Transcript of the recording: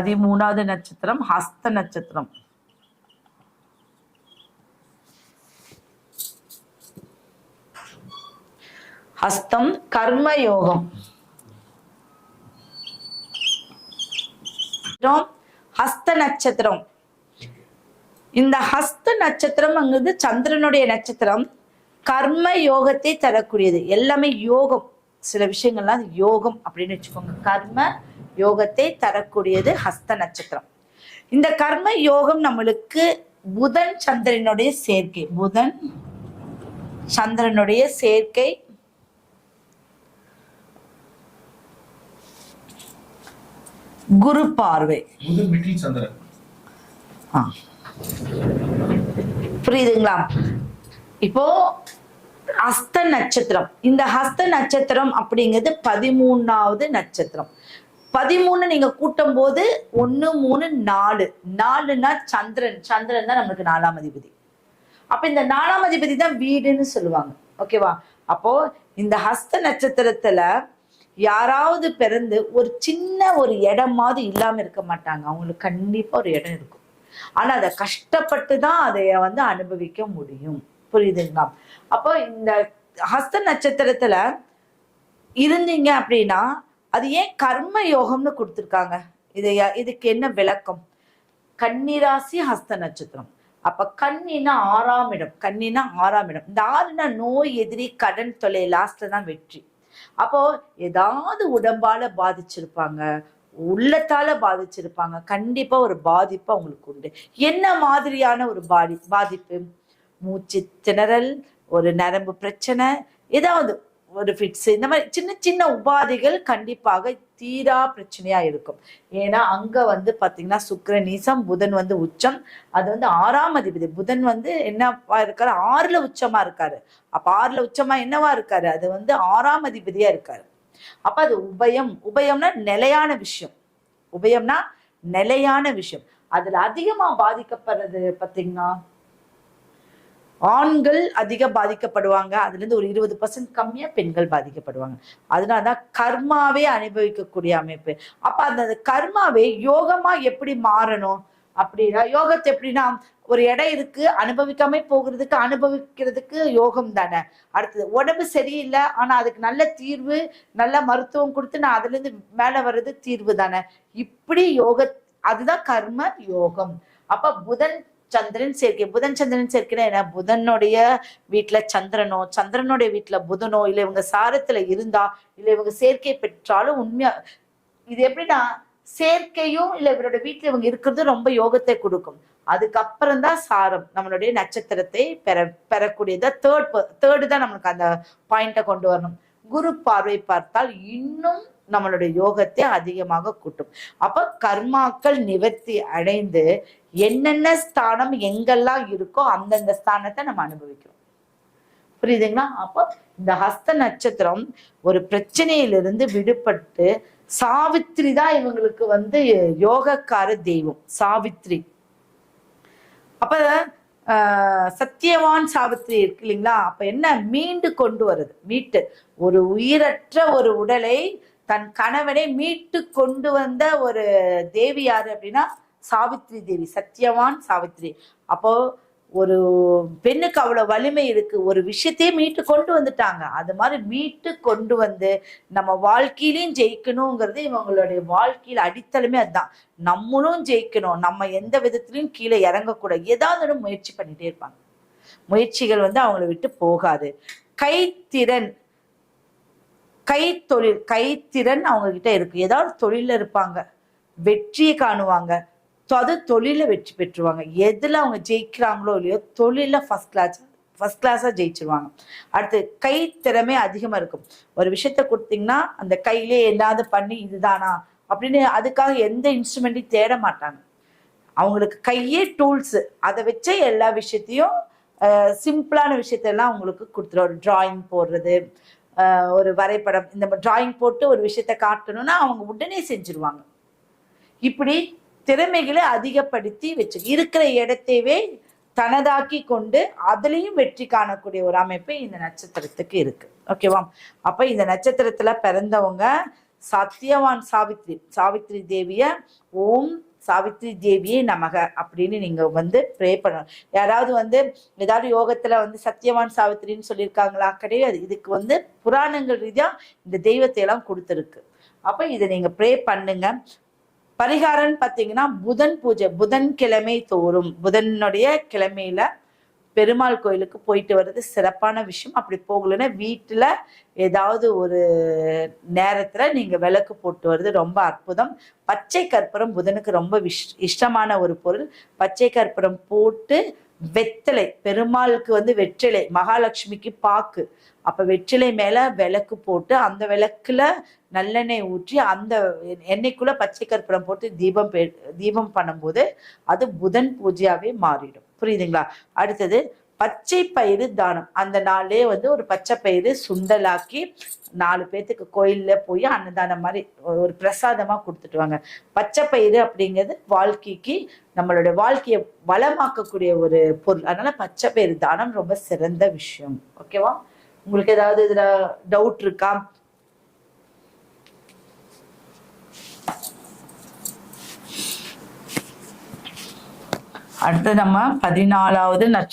பதிமூணாவது நட்சத்திரம் ஹஸ்த நட்சத்திரம். ஹஸ்தம் கர்ம யோகம். ஹஸ்த நட்சத்திரம். இந்த ஹஸ்த நட்சத்திரம்ங்கிறது சந்திரனுடைய நட்சத்திரம். கர்ம யோகத்தை தரக்கூடியது. எல்லாமே யோகம். சில விஷயங்கள்லாம் யோகம் அப்படின்னு வச்சுக்கோங்க. கர்ம யோகத்தை தரக்கூடியது ஹஸ்த நட்சத்திரம். இந்த கர்ம யோகம் நம்மளுக்கு புதன் சந்திரனுடைய சேர்க்கை. புதன் சந்திரனுடைய சேர்க்கை. குரு பார்வை. புரியுதுங்களா? இப்போ ஹஸ்த நட்சத்திரம். இந்த ஹஸ்த நட்சத்திரம் அப்படிங்கிறது பதிமூணாவது நட்சத்திரம். பதிமூணு நீங்க கூட்டும் போது ஒன்னு மூணு நாலு. நாலுனா சந்திரன். சந்திரன் தான் நம்மளுக்கு நாலாம் அதிபதி. அப்ப இந்த நாலாம் அதிபதி தான் வீடுன்னு சொல்லுவாங்க. ஓகேவா அப்போ இந்த ஹஸ்த நட்சத்திரத்துல யாராவது பிறந்து ஒரு சின்ன ஒரு இடமாவது இல்லாம இருக்க மாட்டாங்க. அவங்களுக்கு கண்டிப்பா ஒரு இடம் இருக்கும். ஆனா அதை கஷ்டப்பட்டு தான் அதை வந்து அனுபவிக்க முடியும். புரியுதுங்களா? அப்போ இந்த ஹஸ்த நட்சத்திரத்துல இருந்தீங்க அப்படின்னா அது ஏன் கர்ம யோகம்னு கொடுத்துருக்காங்க? இது இதுக்கு என்ன விளக்கம்? கன்னிராசி ஹஸ்த நட்சத்திரம். அப்ப கண்ணினா ஆறாம் இடம். கண்ணினா ஆறாம் இடம். இந்த ஆறுனா நோய் எதிரி கடன் தொலை லாஸ்ட்ல தான் வெற்றி. அப்போ ஏதாவது உடம்பால பாதிச்சிருப்பாங்க. உள்ளத்தால பாதிச்சிருப்பாங்க. கண்டிப்பா ஒரு பாதிப்பு அவங்களுக்கு உண்டு. என்ன மாதிரியான ஒரு பாதி பாதிப்பு? மூச்சு திணறல் ஒரு நரம்பு பிரச்சனை ஏதாவது ஒரு ஃபிட்ஸ் இந்த மாதிரி சின்ன சின்ன உபாதைகள் கண்டிப்பாக தீரா பிரச்சனையா இருக்கும். ஏன்னா அங்க வந்து பாத்தீங்கன்னா சுக்கிர நீசம் புதன் வந்து உச்சம். அது வந்து ஆறாம் அதிபதி. புதன் வந்து என்னவா இருக்காரு? ஆறுல உச்சமா இருக்காரு. அப்ப ஆறுல உச்சமா என்னவா இருக்காரு? அது வந்து ஆறாம் அதிபதியா இருக்காரு. அப்ப அது உபயம். உபயம்னா நிலையான விஷயம். உபயம்னா நிலையான விஷயம். அதுல அதிகமா பாதிக்கப்படுறது பாத்தீங்கன்னா ஆண்கள் அதிக பாதிக்கப்படுவாங்க. அதுலேருந்து ஒரு இருபது பர்சன்ட் கம்மியாக பெண்கள் பாதிக்கப்படுவாங்க. அதனால தான் கர்மாவே அனுபவிக்கக்கூடிய அமைப்பு. அப்போ அந்த கர்மாவே யோகமாக எப்படி மாறணும் அப்படின்னா யோகத்தை எப்படின்னா ஒரு இடம் இருக்கு அனுபவிக்காம போகிறதுக்கு அனுபவிக்கிறதுக்கு யோகம் தானே. அடுத்தது உடம்பு சரியில்லை ஆனா அதுக்கு நல்ல தீர்வு நல்ல மருத்துவம் கொடுத்து நான் அதுல இருந்து மேல வர்றது தீர்வு தானே. இப்படி யோக அதுதான் கர்ம யோகம். அப்ப புதன் சந்திரன் சேர்க்கை. புதன் சந்திரன் சேர்க்கைனா என்ன? புதனுடைய வீட்டுல சந்திரனோ சந்திரனுடைய வீட்டுல புதனோ இல்லை இவங்க சாரத்துல இருந்தா இல்லை இவங்க சேர்க்கை பெற்றாலும் உண்மையா இது எப்படின்னா சேர்க்கையும் இல்ல இவரோட வீட்டுல இவங்க இருக்கிறது ரொம்ப யோகத்தை கொடுக்கும். அதுக்கப்புறம் தான் சாரம் நம்மளுடைய நட்சத்திரத்தை பெற பெறக்கூடியதா தேர்ட் தேர்டு தான் நம்மளுக்கு அந்த பாயிண்ட கொண்டு வரணும். குரு பார்வை பார்த்தால் இன்னும் நம்மளுடைய யோகத்தை அதிகமாக கூட்டும். அப்ப கர்மாக்கள் நிவர்த்தி அடைந்து என்னென்ன ஸ்தானம் எங்கெல்லாம் இருக்கோ அந்தந்த ஸ்தானத்தை நம்ம அனுபவிக்கிறோம். புரியுதுங்களா? அப்போ இந்த ஹஸ்த நட்சத்திரம் ஒரு பிரச்சனையிலிருந்து விடுபட்டு சாவித்ரி தான் இவங்களுக்கு வந்து யோகக்கார தெய்வம் சாவித்ரி அப்ப சத்தியவான் சாவித்திரி இருக்கு இல்லைங்களா? அப்ப என்ன? மீண்டு கொண்டு வருது மீட்டு. ஒரு உயிரற்ற ஒரு உடலை தன் கணவனை மீட்டு கொண்டு வந்த ஒரு தேவி யார் அப்படின்னா சாவித்ரி தேவி சத்தியவான் சாவித்ரி. அப்போ ஒரு பெண்ணுக்கு அவ்வளவு வலிமை இருக்கு ஒரு விஷயத்தையே மீட்டு கொண்டு வந்துட்டாங்க. அது மாதிரி மீட்டு கொண்டு வந்து நம்ம வாழ்க்கையிலையும் ஜெயிக்கணுங்கிறது இவங்களுடைய வாழ்க்கையில அடித்தளமே அதுதான். நம்மளும் ஜெயிக்கணும் நம்ம எந்த விதத்திலையும் கீழே இறங்கக்கூடாது. ஏதாவது முயற்சி பண்ணிட்டே இருப்பாங்க. முயற்சிகள் வந்து அவங்கள விட்டு போகாது. கைத்திறன் கைத்தொழில் கைத்திறன் அவங்க கிட்ட இருக்கு. ஏதாவது தொழில இருப்பாங்க. வெற்றியை காணுவாங்க. அது தொழில வெற்றி பெற்றுவாங்க. எதுல அவங்க ஜெயிக்கிறாங்களோ இல்லையோ தொழில ஃபர்ஸ்ட் கிளாஸ் ஃபர்ஸ்ட் கிளாஸாக ஜெயிச்சிருவாங்க. அடுத்து கை திறமை அதிகமாக இருக்கும். ஒரு விஷயத்த கொடுத்தீங்கன்னா அந்த கையிலே என்னாவது பண்ணி இதுதானா அப்படின்னு அதுக்காக எந்த இன்ஸ்ட்ருமெண்ட்டையும் தேட மாட்டாங்க. அவங்களுக்கு கையே டூல்ஸ் அதை வச்சே எல்லா விஷயத்தையும் சிம்பிளான விஷயத்தெல்லாம் அவங்களுக்கு கொடுத்துரும். ஒரு டிராயிங் போடுறது ஒரு வரைபடம் இந்த டிராயிங் போட்டு ஒரு விஷயத்த காட்டணும்னா அவங்க உடனே செஞ்சிருவாங்க. இப்படி திறமைகளை அதிகப்படுத்தி வச்சு இருக்கிற இடத்தையே தனதாக்கி கொண்டு அதுலேயும் வெற்றி காணக்கூடிய ஒரு அமைப்பு இந்த நட்சத்திரத்துக்கு இருக்கு. ஓகேவா அப்போ இந்த நட்சத்திரத்தில் பிறந்தவங்க சத்யவான் சாவித்ரி சாவித்ரி தேவிய ஓம் சாவித்ரி தேவியே நமக அப்படின்னு நீங்க வந்து ப்ரே பண்ணணும். யாராவது வந்து ஏதாவது யோகத்துல வந்து சத்யவான் சாவித்ரின்னு சொல்லியிருக்காங்களா? கிடையாது. இதுக்கு வந்து புராணங்கள் ரீதியா இந்த தெய்வத்தை எல்லாம் கொடுத்துருக்கு. அப்ப இதை நீங்க ப்ரே பண்ணுங்க. பரிகாரம்னு பார்த்தீங்கன்னா புதன் பூஜை புதன்கிழமை தோறும் புதனுடைய கிழமையில பெருமாள் கோயிலுக்கு போயிட்டு வர்றது சிறப்பான விஷயம். அப்படி போகலைன்னா வீட்டில் ஏதாவது ஒரு நேரத்தில் நீங்கள் விளக்கு போட்டு வர்றது ரொம்ப அற்புதம். பச்சை கற்பூரம் புதனுக்கு ரொம்ப விஷ் இஷ்டமான ஒரு பொருள். பச்சை கற்பூரம் போட்டு வெத்தலை பெருமாளுக்கு வந்து வெற்றிலை மகாலட்சுமிக்கு பாக்கு. அப்போ வெற்றிலை மேலே விளக்கு போட்டு அந்த விளக்குல நல்லெண்ணெய் ஊற்றி அந்த எண்ணெய்க்குள்ளே பச்சை கற்பூரம் போட்டு தீபம் பே- தீபம் பண்ணும்போது அது புதன் பூஜையாவே மாறிடும். புரியுதுங்களா? அடுத்தது பச்சை பயிறு தானம். அந்த நாளே வந்து ஒரு பச்சை பயிறு சுண்டலாக்கி நாலு பேர்த்துக்கு கோயிலில் போய் அன்னதானம் மாதிரி ஒரு பிரசாதமாக கொடுத்துட்டு வாங்க. பச்சை பயிறு அப்படிங்கிறது வாழ்க்கைக்கு நம்மளோட வாழ்க்கையை வளமாக்கக்கூடிய ஒரு பொருள். அதனால பச்சை பயிறு தானம் ரொம்ப சிறந்த விஷயம். ஓகேவா? உங்களுக்கு ஏதாவது இதில் டவுட் இருக்கா? அடுத்து நம்ம பதினாலாவது நட்ச